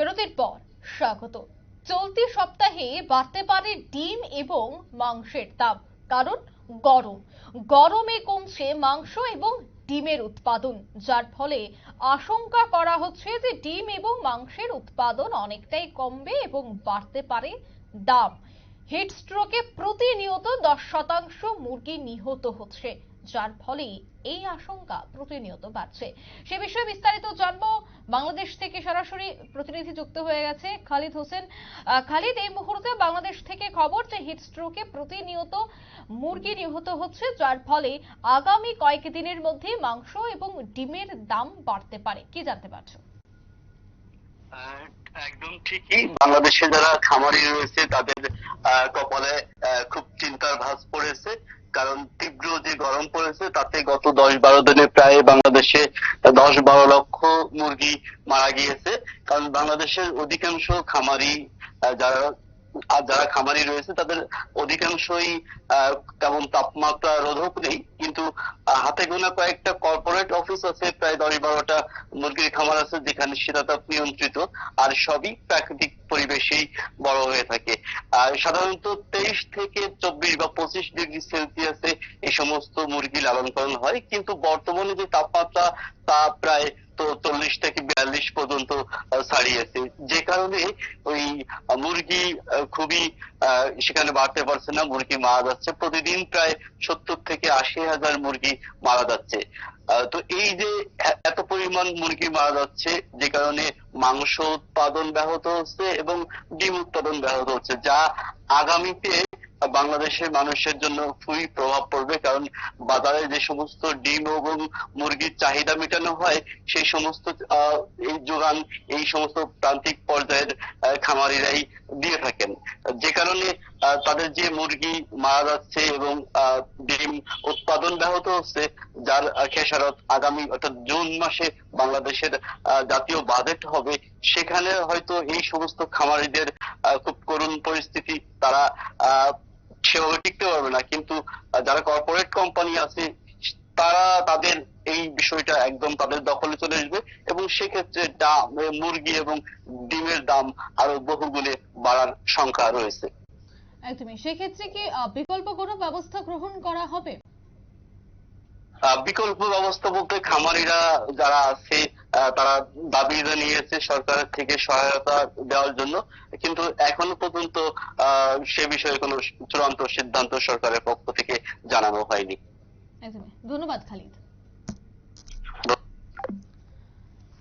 বিরতির পর স্বাগত। চলতি সপ্তাহে বাড়তে পারে ডিম এবং মাংসের দাম, কারণ গরম। গরমে কমছে মাংস এবং ডিমের উৎপাদন, যার ফলে আশঙ্কা করা হচ্ছে যে ডিম এবং মাংসের উৎপাদন অনেকটাই কমবে এবং বাড়তে পারে দাম। হিট স্ট্রোকে প্রতিনিয়ত দশ শতাংশ মুরগি নিহত হচ্ছে। যার ফলে এই আশঙ্কা প্রতিনিয়ত বাড়ছে। সে বিষয়ে বিস্তারিত জানব। বাংলাদেশ থেকে সরাসরি প্রতিনিধি যুক্ত হয়ে গেছে খালিদ হোসেন। খালিদ, এই মুহূর্তে বাংলাদেশ থেকে খবর যে হিট স্ট্রোকে প্রতিনিয়ত মুরগি নিহত হচ্ছে, যার ফলে আগামী কয়েকদিনের মধ্যে মাংস এবং ডিমের দাম বাড়তে পারে। কি জানতে পারছ? একদম ঠিকই। বাংলাদেশে যারা খামারি রয়েছে, তাদের কপালে খুব চিন্তার ভাঁজ পড়েছে। কারণ গত দশ বারো দিনে প্রায় বাংলাদেশে দশ বারো লক্ষ মুরগি মারা গিয়েছে। কারণ বাংলাদেশের অধিকাংশ খামারি যারা, আর যারা খামারি রয়েছে, তাদের অধিকাংশই তেমন তাপমাত্রা রোধক নেই। কিন্তু হাতে গোনা কয়েকটা কর্পোরেট অফিস আছে, প্রায় দশ বারোটা মুরগির খামার আছে, যেখানে শীতাতাপ নিয়ন্ত্রিত, আর সবই প্রাকৃতিক পরিবেশেই বড় হয়ে থাকে। আর সাধারণত তেইশ থেকে চব্বিশ বা পঁচিশ ডিগ্রি সেলসিয়াসে এই সমস্ত মুরগি লালন পালন হয়, কিন্তু বর্তমানে যে তাপমাত্রা, তা চল্লিশ থেকে বিয়াল্লিশ পর্যন্ত আহ, ছাড়িয়েছে যে কারণে ওই আহ, মুরগি খুবই সেখানে বাড়তে পারছে না, মুরগি মারা যাচ্ছে। প্রতিদিন প্রায় সত্তর থেকে আশি হাজার মুরগি মারা যাচ্ছে। তো এই যে এত পরিমাণ মুরগি মারা যাচ্ছে, যে কারণে মাংস উৎপাদন ব্যাহত হচ্ছে এবং ডিম উৎপাদন ব্যাহত হচ্ছে, যা আগামীতে বাংলাদেশের মানুষের জন্য খুবই প্রভাব পড়বে, কারণ বাজারে যে সমস্ত ডিম এবং মুরগির চাহিদা মেটানো হয়, সেই সমস্ত এই যোগান এই সমস্ত প্রান্তিক পর্যায়ের খামারিরাই দিয়ে থাকেন। যে কারণে তাদের যে মুরগি মারা যাচ্ছে এবং ডিম উৎপাদন ব্যাহত হচ্ছে, যার খেসারত আগামী অর্থাৎ জুন মাসে বাংলাদেশের জাতীয় বাজেট হবে, সেখানে হয়তো এই সমস্ত খামারিদের খুব করুণ পরিস্থিতি তারা সেভাবে টিকতে পারবে না। কিন্তু যারা কর্পোরেট কোম্পানি আছে তারা তাদের এই বিষয়টা একদম তাদের দখলে চলে আসবে এবং সেক্ষেত্রে দাম মুরগি এবং ডিমের দাম আরও বহুগুণে বাড়ার সংখ্যা রয়েছে। একদমই। সেক্ষেত্রে কি বিকল্প কোনো ব্যবস্থা গ্রহণ করা হবে? বিকল্প ব্যবস্থা বলতে খামারিরা যারা আছে তারা দাবি জানিয়েছে সরকারের থেকে সহায়তা দেওয়ার জন্য। কিন্তু এখনও পর্যন্ত সে বিষয়ে কোনো চূড়ান্ত সিদ্ধান্ত সরকারের পক্ষ থেকে জানানো হয়নি। ধন্যবাদ খালিদ।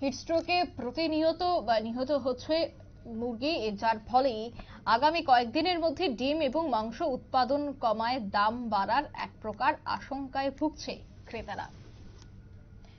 হিটস্ট্রোকে প্রতিনিয়ত বা নিহত হচ্ছে মুরগি যার ফলে আগামী কয়েকদিনের মধ্যে ডিম এবং মাংস উৎপাদন কমায় দাম বাড়ার এক প্রকার আশঙ্কায় ভুগছে ক্রেতারা।